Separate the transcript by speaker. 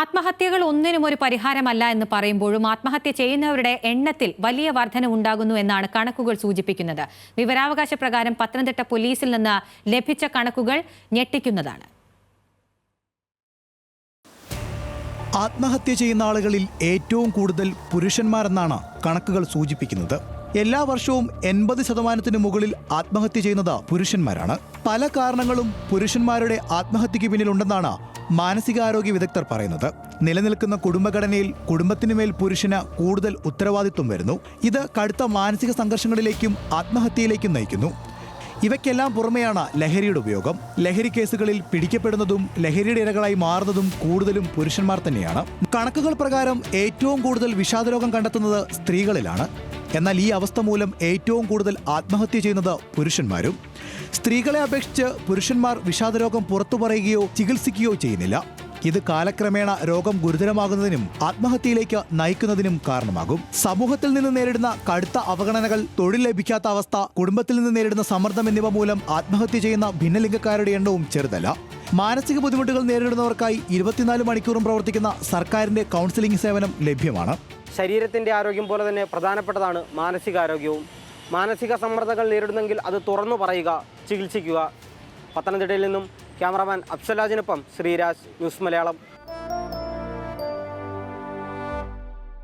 Speaker 1: ആത്മഹത്യകൾ ഒന്നിനും ഒരു പരിഹാരമല്ല എന്ന് പറയുമ്പോഴും ആത്മഹത്യ ചെയ്യുന്നവരുടെ എണ്ണത്തിൽ വലിയ വർധന ഉണ്ടാകുന്നു എന്നാണ് കണക്കുകൾ സൂചിപ്പിക്കുന്നത്. വിവരാവകാശ പ്രകാരം പത്തനംതിട്ട പോലീസിൽ നിന്ന് ലഭിച്ച കണക്കുകൾ ഞെട്ടിക്കുന്നതാണ്.
Speaker 2: ആത്മഹത്യ ചെയ്യുന്ന ആളുകളിൽ ഏറ്റവും കൂടുതൽ പുരുഷന്മാരെന്നാണ് കണക്കുകൾ സൂചിപ്പിക്കുന്നത്. എല്ലാ വർഷവും എൺപത് ശതമാനത്തിന് മുകളിൽ ആത്മഹത്യ ചെയ്യുന്നത് പുരുഷന്മാരാണ്. പല കാരണങ്ങളും പുരുഷന്മാരുടെ ആത്മഹത്യക്ക് പിന്നിലുണ്ടെന്നാണ് മാനസികാരോഗ്യ വിദഗ്ധർ പറയുന്നത് നിലനിൽക്കുന്ന കുടുംബഘടനയിൽ കുടുംബത്തിനുമേൽ പുരുഷന് കൂടുതൽ ഉത്തരവാദിത്വം വരുന്നു. ഇത് കടുത്ത മാനസിക സംഘർഷങ്ങളിലേക്കും ആത്മഹത്യയിലേക്കും നയിക്കുന്നു. ഇവയ്ക്കെല്ലാം പുറമെയാണ് ലഹരിയുടെ ഉപയോഗം. ലഹരി കേസുകളിൽ പിടിക്കപ്പെടുന്നതും ലഹരിയുടെ ഇരകളായി മാറുന്നതും കൂടുതലും പുരുഷന്മാർ തന്നെയാണ്. കണക്കുകൾ പ്രകാരം ഏറ്റവും കൂടുതൽ വിഷാദരോഗം കണ്ടെത്തുന്നത് സ്ത്രീകളിലാണ്. എന്നാൽ ഈ അവസ്ഥ മൂലം ഏറ്റവും കൂടുതൽ ആത്മഹത്യ ചെയ്യുന്നത് പുരുഷന്മാരും. സ്ത്രീകളെ അപേക്ഷിച്ച് പുരുഷന്മാർ വിഷാദരോഗം പുറത്തു പറയുകയോ ചികിത്സിക്കുകയോ ചെയ്യുന്നില്ല. ഇത് കാലക്രമേണ രോഗം ഗുരുതരമാകുന്നതിനും ആത്മഹത്യയിലേക്ക് നയിക്കുന്നതിനും കാരണമാകും. സമൂഹത്തിൽ നിന്ന് നേരിടുന്ന കടുത്ത അവഗണനകൾ തൊഴിൽ ലഭിക്കാത്ത അവസ്ഥ കുടുംബത്തിൽ നിന്ന് നേരിടുന്ന സമ്മർദ്ദം എന്നിവ മൂലം ആത്മഹത്യ ചെയ്യുന്ന ഭിന്നലിംഗക്കാരുടെ എണ്ണവും ചെറുതല്ല. മാനസിക ബുദ്ധിമുട്ടുകൾ നേരിടുന്നവർക്കായി ഇരുപത്തിനാല് മണിക്കൂറും പ്രവർത്തിക്കുന്ന സർക്കാരിന്റെ കൗൺസിലിംഗ് സേവനം ലഭ്യമാണ്.
Speaker 3: ശരീരത്തിന്റെ ആരോഗ്യം പോലെ തന്നെ പ്രധാനപ്പെട്ടതാണ് മാനസികാരോഗ്യവും. മാനസിക സമ്മർദ്ദങ്ങൾ നേരിടുന്നെങ്കിൽ അത് തുറന്നു പറയുക ചികിത്സിക്കുക. പത്തനംതിട്ടയിൽ നിന്നും ക്യാമറാമാൻ അഫ്സലാജിനൊപ്പം ശ്രീരാജ് ന്യൂസ് മലയാളം.